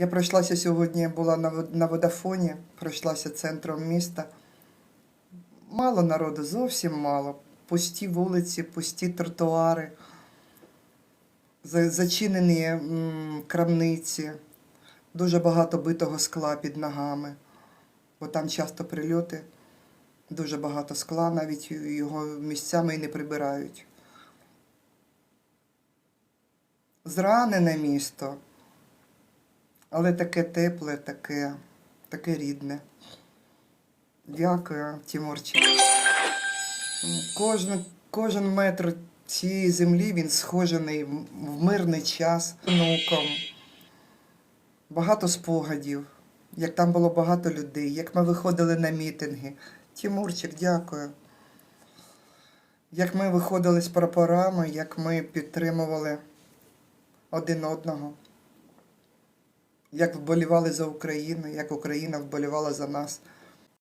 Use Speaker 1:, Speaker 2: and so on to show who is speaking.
Speaker 1: Я пройшлася сьогодні, була на, Водафоні, пройшлася центром міста. Мало народу, зовсім мало. Пусті вулиці, пусті тротуари, зачинені крамниці, дуже багато битого скла під ногами, бо там часто прильоти, дуже багато скла, навіть його місцями і не прибирають. Зранене місто, але таке тепле, таке, таке рідне. Дякую, Тимурчик. Кожен, кожен метр цієї землі він схожений в мирний час внуком. Багато спогадів, як там було багато людей, як ми виходили на мітинги. Тимурчик, дякую. Як ми виходили з прапорами, як ми підтримували один одного, як вболівали за Україну, як Україна вболівала за нас.